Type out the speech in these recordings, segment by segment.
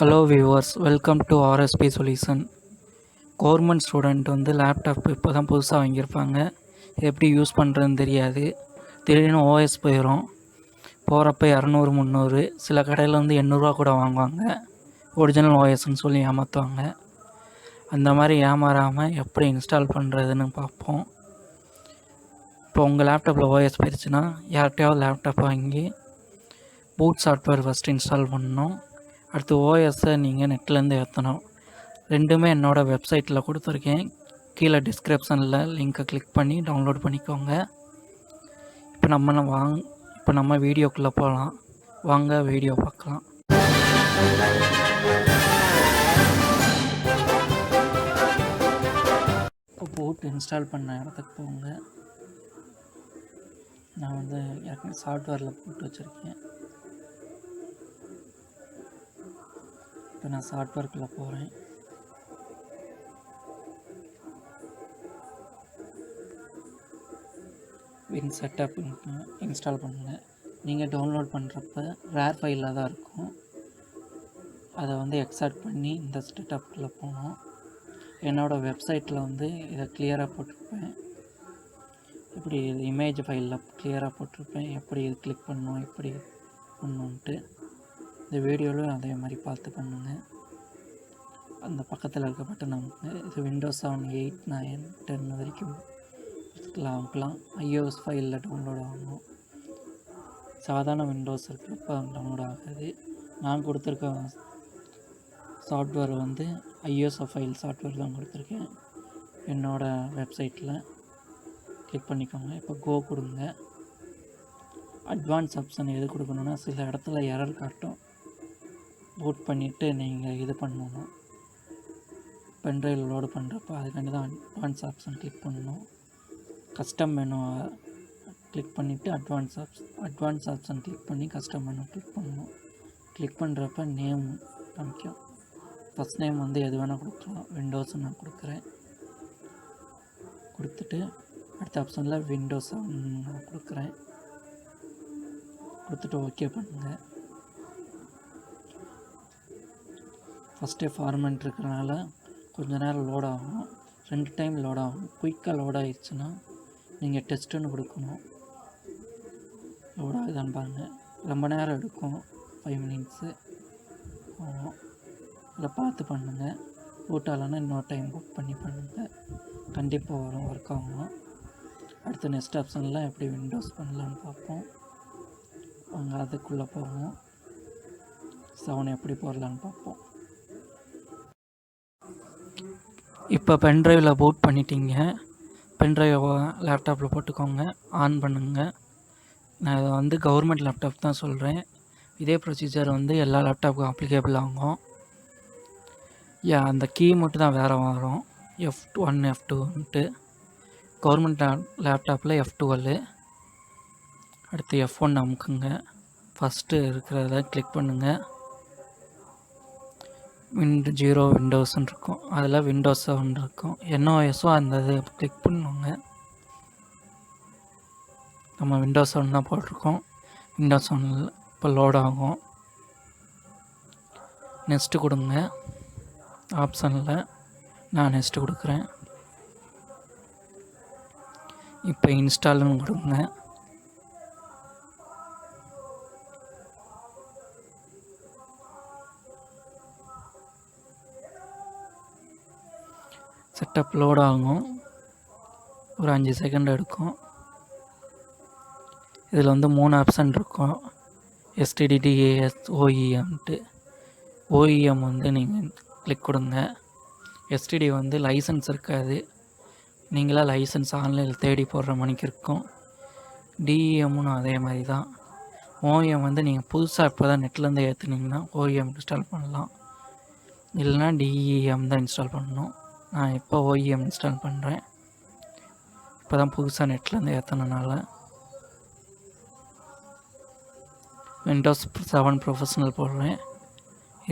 Hello viewers welcome to RSP solution government student வந்து laptop இப்போ தான் புதுசாக வாங்கியிருப்பாங்க எப்படி யூஸ் பண்ணுறதுன்னு தெரியாது. திடீர்னு ஓஎஸ் போயிடும் போகிறப்ப இரநூறு முந்நூறு. சில கடையில் வந்து எண்ணூறுரூவா கூட வாங்குவாங்க. ஒரிஜினல் ஓஎஸ்ன்னு சொல்லி ஏமாற்றுவாங்க அந்த மாதிரி ஏமாறாமல் எப்படி இன்ஸ்டால் பண்ணுறதுன்னு பார்ப்போம். இப்போ உங்கள் லேப்டாப்பில் ஓஎஸ் போயிடுச்சுன்னா யார்கிட்டையாவது லேப்டாப் வாங்கி பூட் சாஃப்ட்வேர் ஃபஸ்ட்டு இன்ஸ்டால் பண்ணணும். அடுத்து ஓஎஸ்ஸை நீங்கள் நெட்லேருந்து ஏற்றணும் ரெண்டுமே என்னோடய வெப்சைட்டில் கொடுத்துருக்கேன். கீழே டிஸ்கிரிப்ஷனில் லிங்க்கை கிளிக் பண்ணி டவுன்லோட் பண்ணிக்கோங்க. இப்போ நம்ம வாங் இப்போ நம்ம வீடியோக்குள்ளே போகலாம் வாங்க வீடியோ பார்க்கலாம். இப்போ போட்டு இன்ஸ்டால் பண்ண இடத்துக்கு போங்க. நான் வந்து ஏற்கனவே சாஃப்ட்வேரில் போட்டு வச்சுருக்கேன். இப்போ நான் சாஃப்ட்வேர்க்குள்ளே போகிறேன். வின் செட்டப் இன்ஸ்டால் பண்ணுங்கள் நீங்கள் டவுன்லோட் பண்ணுறப்ப ரேர் ஃபைலில் தான் இருக்கும். அதை வந்து எக்ஸாக்ட் பண்ணி இந்த செட்டப்பில் போகணும். என்னோடய வெப்சைட்டில் வந்து இதை கிளியராக போட்டிருப்பேன். இப்படி இமேஜ் ஃபைலில் கிளியராக போட்டிருப்பேன். எப்படி இது கிளிக் பண்ணணும் எப்படி பண்ணணுன்ட்டு இந்த வீடியோவிலும் அதே மாதிரி பார்த்து பண்ணுங்கள் அந்த பக்கத்தில் இருக்க பட்டன் நமக்கு இது windows seven eight nine ten வரைக்கும் எடுத்துக்கலாம் ஐஓஎஸ் ஃபைலில் டவுன்லோட் ஆகணும். சாதாரண விண்டோஸ் இருக்கிறப்ப டவுன்லோட் ஆகாது. நான் கொடுத்துருக்க சாஃப்ட்வேர் வந்து ஐஓஎஸ் ஃபைல் சாஃப்ட்வேர் தான் கொடுத்துருக்கேன். என்னோடய வெப்சைட்டில் கிளிக் பண்ணிக்கோங்க. இப்போ கோ கொடுங்க. அட்வான்ஸ் ஆப்ஷன் எது கொடுக்கணுன்னா சில இடத்துல எரர் காட்டும். பூட் பண்ணிவிட்டு நீங்கள் இது பண்ணணும். பென்ட்ரைவில் லோடு பண்ணுறப்ப அதுக்காண்டி தான் அட்வான்ஸ் ஆப்ஷன் கிளிக் பண்ணணும். கஸ்டம் மெனு கிளிக் பண்ணிவிட்டு advance option advance option click பண்ணி கஸ்டம் மெனு கிளிக் பண்ணணும். கிளிக் பண்ணுறப்ப நேம் காமிக்கும். ஃபஸ்ட் நேம் வந்து எது வேணால் கொடுக்கலாம். விண்டோஸ் நான் கொடுக்குறேன். கொடுத்துட்டு அடுத்த ஆப்ஷனில் விண்டோஸ் நான் கொடுக்குறேன். கொடுத்துட்டு ஓகே பண்ணுங்கள் ஃபஸ்ட்டே ஃபார்மெண்ட் இருக்கிறனால கொஞ்ச நேரம் லோட் ஆகும். ரெண்டு டைம் லோட் ஆகும். குயிக்காக லோட் ஆகிடுச்சுன்னா நீங்கள் டெஸ்ட்டுன்னு கொடுக்கணும். லோட் ஆகுதான்னு பாருங்கள் ரொம்ப நேரம் எடுக்கும். ஃபைவ் மினிட்ஸு ஆகும். இதை பார்த்து பண்ணுங்கள் போட்டாலன்னா இன்னொரு டைம் புக் பண்ணி பண்ணுங்கள் கண்டிப்பாக வரும். ஒர்க் ஆகும். அடுத்த நெக்ஸ்ட் ஆப்ஷனில் எப்படி விண்டோஸ் பண்ணலான்னு பார்ப்போம். அங்கே அதுக்குள்ளே போவோம். செவன் எப்படி போடலான்னு பார்ப்போம். இப்போ பென்ட்ரைவில் பூட் பண்ணிட்டீங்க. பென்ட்ரைவை லேப்டாப்பில் போட்டுக்கோங்க. ஆன் பண்ணுங்கள் நான் இதை வந்து கவர்மெண்ட் லேப்டாப் தான் சொல்கிறேன் இதே ப்ரொசீஜர் வந்து எல்லா லேப்டாப்புக்கும் அப்ளிகேபிள் ஆகும். யா அந்த கீ மட்டும் தான் வேறு வரும். எஃப் ஒன் எஃப் டூன்ட்டு கவர்மெண்ட் லேப்டாப்பில் எஃப் டுவெல்லு அடுத்து எஃப் ஒன் அமுக்குங்க. ஃபஸ்ட்டு இருக்கிறத கிளிக் பண்ணுங்கள் விண்ட் ஜீரோ விண்டோஸ்ன்னு இருக்கும். அதில் விண்டோஸ் செவன் இருக்கும். என்ன என்ஓஎஸும் அந்த இது கிளிக் பண்ணுவாங்க. நம்ம விண்டோஸ் செவன் தான் போட்டிருக்கோம். விண்டோஸ் செவனில் இப்போ லோட் ஆகும். நெக்ஸ்ட்டு கொடுங்க. ஆப்ஷனில் நான் நெக்ஸ்ட்டு கொடுக்குறேன். இப்போ இன்ஸ்டால்னு கொடுங்க. செட்டப் லோட் ஆகும். ஒரு அஞ்சு செகண்ட் எடுக்கும். இதில் வந்து மூணு ஆப்ஷன் இருக்கும். எஸ்டிடிடிஏஎஸ் ஓஇஎம்ட்டு ஓஇஎம் வந்து நீங்கள் கிளிக் கொடுங்க. எஸ்டிடி வந்து லைசன்ஸ் இருக்காது. நீங்களாக லைசன்ஸ் ஆன்லைனில் தேடி போடுற மணிக்கு இருக்கும். டிஇஎம்மும் அதே மாதிரி தான். ஓஎம் வந்து நீங்கள் புதுசாக இப்போ தான் நெட்லேருந்து ஏற்றுனீங்கன்னா ஓஇஎம் இன்ஸ்டால் பண்ணலாம். இல்லைனா டிஇஎம் தான் இன்ஸ்டால் பண்ணணும். நான் இப்போ ஓஇஎம் இன்ஸ்டால் பண்ணுறேன். இப்போ தான் புதுசாக நெட்லேருந்து ஏற்றினால விண்டோஸ் செவன் ப்ரொஃபஷனல் போடுறேன்.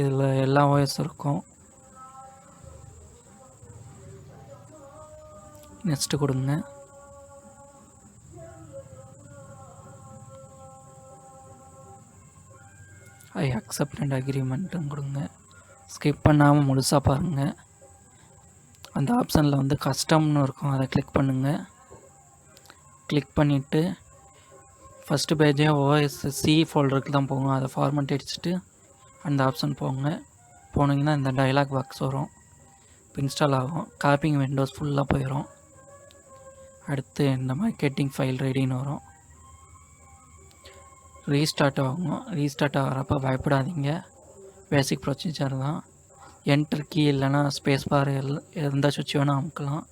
இதில் எல்லா ஓஎஸ் இருக்கும். நெக்ஸ்ட்டு கொடுங்க. ஐ அக்செப்ட் அண்ட் அக்ரிமெண்ட்டும் கொடுங்க. ஸ்கிப் பண்ணாமல் முழுசாக பாருங்கள் அந்த ஆப்ஷனில் வந்து கஸ்டம்னு இருக்கும். அதை கிளிக் பண்ணுங்கள் கிளிக் பண்ணிவிட்டு ஃபஸ்ட்டு பேஜே ஓஎஸ் சி ஃபோல்டருக்கு தான் போகும் அதை ஃபார்மெட் அடிச்சுட்டு அந்த ஆப்ஷன் போங்க. போனீங்கன்னா இந்த டைலாக் பாக்ஸ் வரும். இப்போ இன்ஸ்டால் ஆகும். காப்பிங் விண்டோஸ் ஃபுல்லாக போயிடும் அடுத்து இந்த மார்க்கெட்டிங் ஃபைல் ரெடின்னு வரும். ரீஸ்டார்ட் ஆகும். ரீஸ்டார்ட் ஆகிறப்ப பயப்படாதீங்க. பேசிக் ப்ரொசீஜர் தான். என்டர் கீ இல்லைன்னா ஸ்பேஸ் பார் எல் எந்த சுவிட்ச் வேணால் அமுக்கலாம்.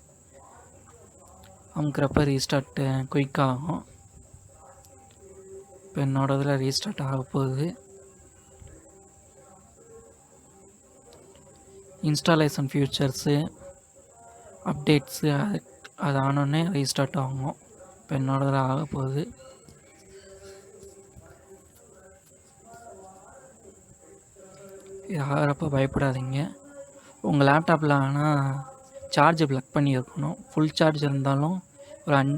அமுக்கிறப்ப ரீஸ்டார்ட்டு குயிக் ஆகும். இப்போ என்னோட இதில் ரீஸ்டார்ட் ஆக போகுது. இன்ஸ்டாலேஷன் ஃபியூச்சர்ஸு அப்டேட்ஸு அது அது ஆனோடனே ரீஸ்டார்ட் ஆகும். இப்போ என்னோட இதில் ஆக போகுது. இது பயப்படாதீங்க. உங்கள் லேப்டாப்பில் ஆனால் சார்ஜ் ப்ளக் பண்ணி இருக்கணும் ஃபுல் சார்ஜ் இருந்தாலும் ஒரு அஞ்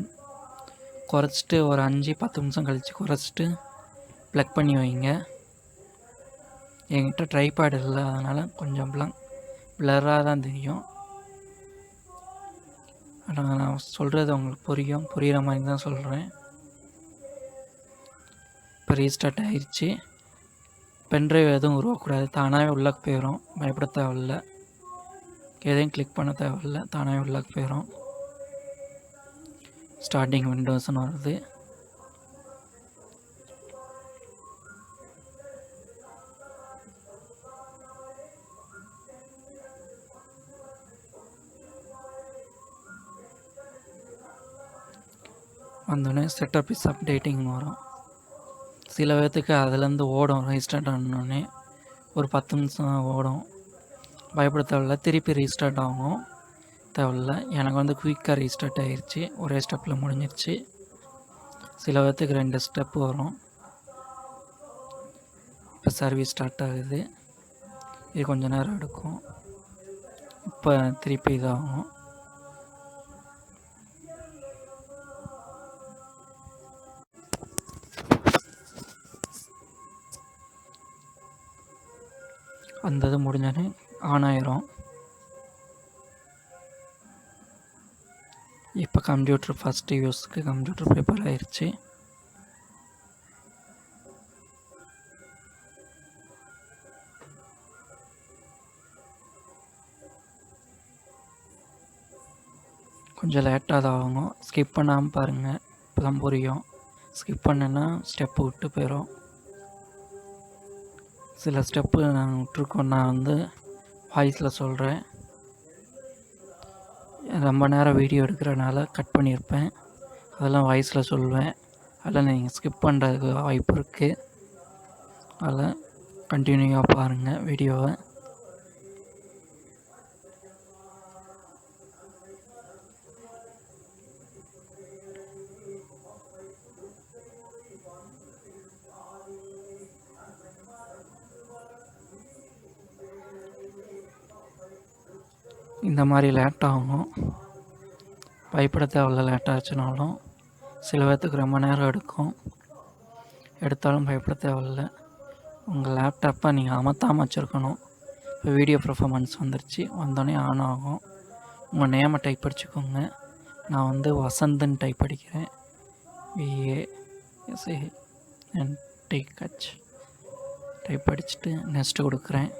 குறைச்சிட்டு ஒரு அஞ்சு பத்து நிமிஷம் கழித்து குறைச்சிட்டு ப்ளக் பண்ணி வைங்க. என்கிட்ட ட்ரைபேட் இல்லை அதனால் கொஞ்சம் ப்ளங் ப்ளராக தான் தெரியும். ஆனால் நான் சொல்கிறது உங்களுக்கு புரியும். புரிகிற மாதிரி தான் சொல்கிறேன் இப்போ ரீஸ்டார்ட் ஆயிடுச்சு பென்ட்ரைவ் எதுவும் உருவக்கூடாது. தானாகவே உள்ளே போயிடும் பயப்பட தேவையில்ல. எதையும் கிளிக் பண்ண தேவையில்ல. தானாகவே உள்ளே போயிடும் ஸ்டார்டிங் விண்டோஸ்னு வருது. வந்தோடனே செட்டப் இஸ் அப்டேட்டிங் வரும். சில பேர்த்துக்கு அதுலேருந்து ஓடும் ரீஸ்டார்ட் ஆனோடனே ஒரு பத்து நிமிஷம் ஓடும். பயப்பட தேவையில்ல திருப்பி ரீஸ்டார்ட் ஆகும். தேவையில்ல. எனக்கு வந்து குயிக்காக ரீஸ்டார்ட் ஆகிருச்சு ஒரே ஸ்டெப்பில் முடிஞ்சிருச்சு. சில பேர்த்துக்கு ரெண்டு ஸ்டெப் வரும். இப்போ சர்வீஸ் ஸ்டார்ட் ஆகுது. இது கொஞ்ச நேரம் எடுக்கும். இப்போ திருப்பி இதாகும். அந்த இது முடிஞ்சோடனே ஆன் ஆயிரும் இப்போ கம்ப்யூட்டர் ஃபஸ்ட்டு யூஸ்க்கு கம்ப்யூட்டர் ப்ரிப்பேர் ஆயிடுச்சு கொஞ்சம் லேட்டாக தான் ஆகும். ஸ்கிப் பண்ணாமல் பாருங்கள் இப்போ தான் புரியும். ஸ்கிப் பண்ணேன்னா ஸ்டெப்பு விட்டு போயிடும் சில ஸ்டெப்பு நாங்கள் விட்ருக்கோம் நான் வந்து வாய்ஸில் சொல்கிறேன் ரொம்ப நேரம் வீடியோ எடுக்கிறனால கட் பண்ணியிருப்பேன். அதெல்லாம் வாய்ஸில் சொல்லுவேன் அதெல்லாம் நீங்கள் ஸ்கிப் பண்ணுறதுக்கு வாய்ப்பு இருக்குது அதில் கண்டினியூவாக பாருங்கள் வீடியோவை. இந்த மாதிரி லேட் ஆகும். பயப்பட தேவையில்ல லேட் ஆச்சுனாலும் சில பேர்த்துக்கு ரொம்ப நேரம் எடுக்கும். எடுத்தாலும் பயப்பட தேவையில்ல. உங்கள் லேப்டாப்பை நீங்கள் அமர்த்தாமல் வச்சுருக்கணும். இப்போ வீடியோ பர்ஃபாமன்ஸ் வந்துருச்சு. வந்தோடனே ஆன் ஆகும். உங்கள் நேமை டைப் அடிச்சுக்கோங்க. நான் வந்து வசந்தன் டைப் அடிக்கிறேன். V A N T H type அடிச்சுட்டு நெக்ஸ்ட்டு கொடுக்குறேன்.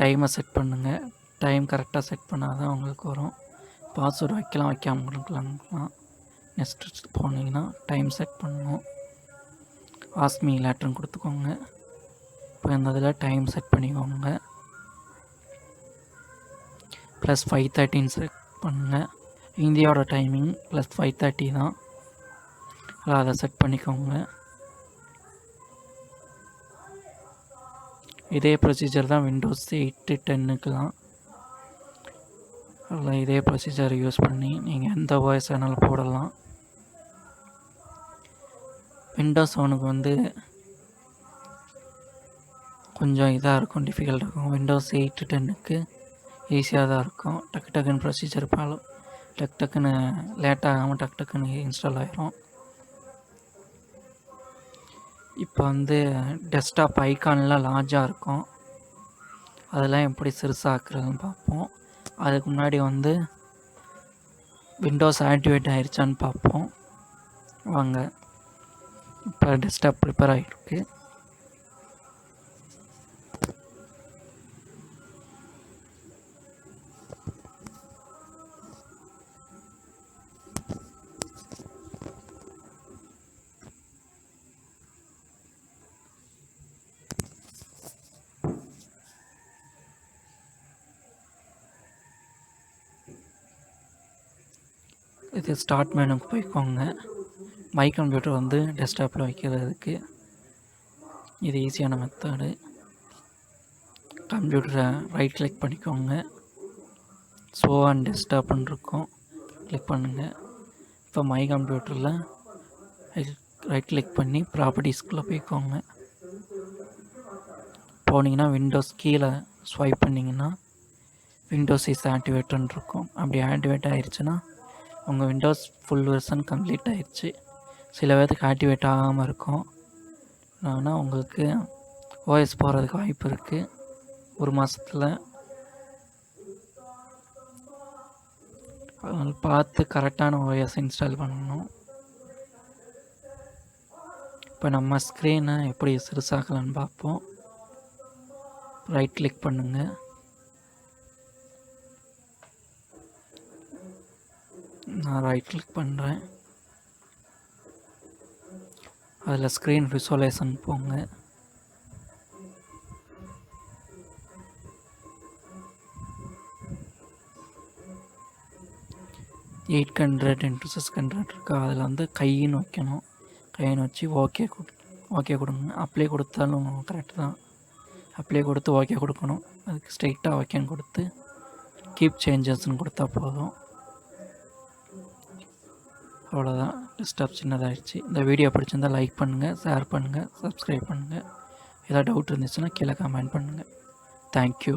டைமை செட் பண்ணுங்கள் டைம் கரெக்டாக செட் பண்ணால் தான் உங்களுக்கு வரும். பாஸ்வேர்டு வைக்கலாம் வைக்காம கொடுக்கலாம்லாம் நெக்ஸ்ட் போனீங்கன்னா டைம் செட் பண்ணணும். ஆஸ்மி லேட்டர்னு கொடுத்துக்கோங்க. இப்போ இந்த இதில் டைம் செட் பண்ணிக்கோங்க. ப்ளஸ் ஃபைவ் தேர்ட்டின்னு செட் பண்ணுங்கள் இந்தியாவோட டைமிங் ப்ளஸ் ஃபைவ் தேர்ட்டி தான். அதை செட் பண்ணிக்கோங்க. இதே ப்ரொசீஜர் தான் விண்டோஸ் எயிட்டு டென்னுக்கெலாம் அதில் இதே ப்ரொசீஜர் யூஸ் பண்ணி நீங்கள் எந்த வாய்ஸ் வேணாலும் போடலாம். விண்டோஸ் ஒனுக்கு வந்து கொஞ்சம் இதாக இருக்கும் டிஃபிகல்ட் இருக்கும். விண்டோஸ் எயிட்டு டென்னுக்கு ஈஸியாக தான் இருக்கும். டக்கு டக்குன்னு ப்ரொசீஜர் ஃபாலோ டக்கு டக்குன்னு லேட் ஆகாமல் டக்கு டக்குன்னு இன்ஸ்டால் ஆகிரும் இப்போ வந்து டெஸ்க்டாப் ஐக்கான்லாம் லார்ஜாக இருக்கும். அதெல்லாம் எப்படி சிறுசாக்குறதுன்னு பார்ப்போம். அதுக்கு முன்னாடி வந்து விண்டோஸ் ஆக்டிவேட் ஆகிருச்சான்னு பார்ப்போம். வாங்க. இப்போ டெஸ்க்டாப் ப்ரிப்பேர் ஆகிருக்கு இது ஸ்டார்ட் மேனுக்கு போய்க்கோங்க. மை கம்ப்யூட்டர் வந்து டெஸ்க்டாப்பில் வைக்கிறதுக்கு இது ஈஸியான மெத்தடு கம்ப்யூட்டரை ரைட் கிளிக் பண்ணிக்கோங்க. ஸோ அண்ட் டெஸ்க்டாப்னு இருக்கும். கிளிக் பண்ணுங்கள் இப்போ மை கம்ப்யூட்டரில் ரைட் கிளிக் பண்ணி ப்ராப்பர்ட்டிஸ்குள்ளே போய்க்கோங்க. போனீங்கன்னா விண்டோஸ் கீழே ஸ்வைப் பண்ணிங்கன்னா விண்டோஸ் இஸ் ஆக்டிவேட்டுன்னு இருக்கும். அப்படி ஆக்டிவேட் ஆயிடுச்சுன்னா உங்கள் விண்டோஸ் ஃபுல் வெர்ஷன் கம்ப்ளீட் ஆயிடுச்சு. சில பேர்த்துக்கு ஆக்டிவேட் ஆகாமல் இருக்கும். ஆனால் உங்களுக்கு ஓஎஸ் போகிறதுக்கு வாய்ப்பு இருக்குது ஒரு மாதத்தில் அதனால் பார்த்து கரெக்டான ஓஎஸ் இன்ஸ்டால் பண்ணணும். இப்போ நம்ம ஸ்க்ரீனை எப்படி சிறுசாக்கலான்னு பார்ப்போம். ரைட் கிளிக் பண்ணுங்கள் நான் ரைட் கிளிக் பண்ணுறேன் அதில் ஸ்க்ரீன் விசுவலைசன் போங்க. Eight hundred into six hundred இருக்கா? அதில் வந்து கையின்னு வைக்கணும் கையின்னு வச்சு ஓகே கொடு ஓகே கொடுங்க. அப்ளை கொடுத்தாலும் கரெக்டு தான். அப்ளை கொடுத்து ஓகே கொடுக்கணும். அதுக்கு ஸ்ட்ரைட்டாக ஓகேன்னு கொடுத்து கீப் சேஞ்சஸ்ன்னு கொடுத்தா போதும். அவ்வளோதான். டிஸ்டர்ப் சின்னதாகிடுச்சு இந்த வீடியோ பிடிச்சிருந்தால் லைக் பண்ணுங்கள் ஷேர் பண்ணுங்கள் சப்ஸ்கிரைப் பண்ணுங்கள் ஏதாவது டவுட் இருந்துச்சுன்னா கீழே கமெண்ட் பண்ணுங்கள் தேங்க்யூ